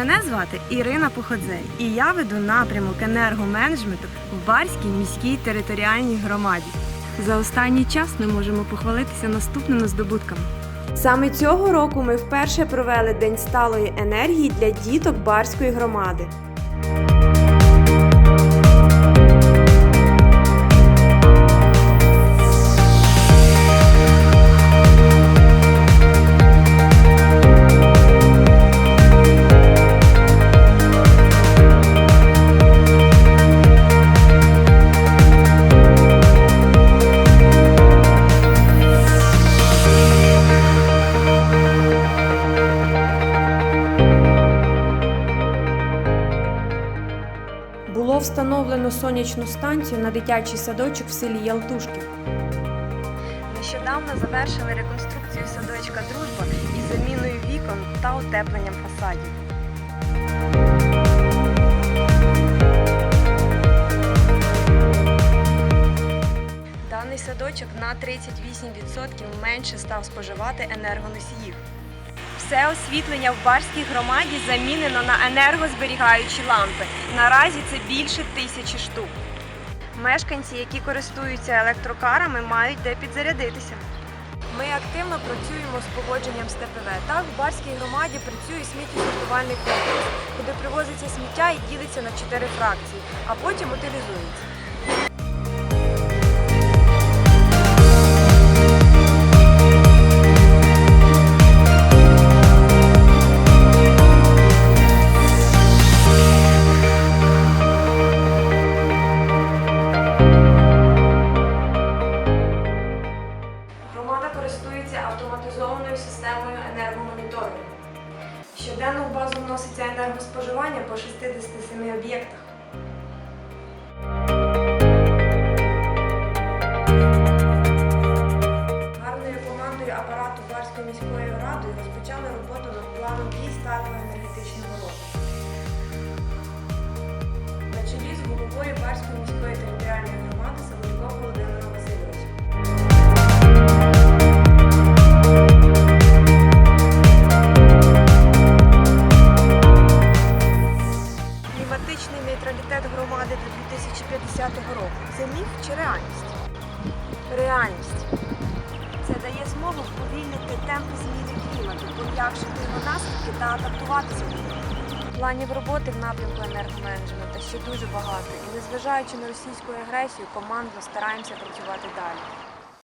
Мене звати Ірина Походзей, і я веду напрямок енергоменеджменту в Барській міській територіальній громаді. За останній час ми можемо похвалитися наступними здобутками. Саме цього року ми вперше провели День сталої енергії для діток Барської громади. Було встановлено сонячну станцію на дитячий садочок в селі Ялтушки. Нещодавно завершили реконструкцію садочка Дружба із заміною вікон та утепленням фасадів. Даний садочок на 38% менше став споживати енергоносіїв. Все освітлення в Барській громаді замінено на енергозберігаючі лампи. Наразі це більше тисячі штук. Мешканці, які користуються електрокарами, мають де підзарядитися. Ми активно працюємо з погодженням з ТПВ. Так, в Барській громаді працює сміттєсортувальний комплекс, куди привозиться сміття і ділиться на чотири фракції, а потім утилізується. Системою енергомоніторингу. Щоденно в базу вноситься енергоспоживання по 67 об'єктах. Гарною командою апарату Барської міської ради розпочали роботу над планом дій сталого енергетичного року. На чолі з головою Барської міської нейтралітет громади до 2050 року. Це міф чи реальність? Реальність. Це дає змогу вповільнити темпи зміни клімату, пом'якшити його наслідки та адаптуватися до них. Планів роботи в напрямку енергоменеджменту ще дуже багато, і незважаючи на російську агресію, командно стараємося працювати далі.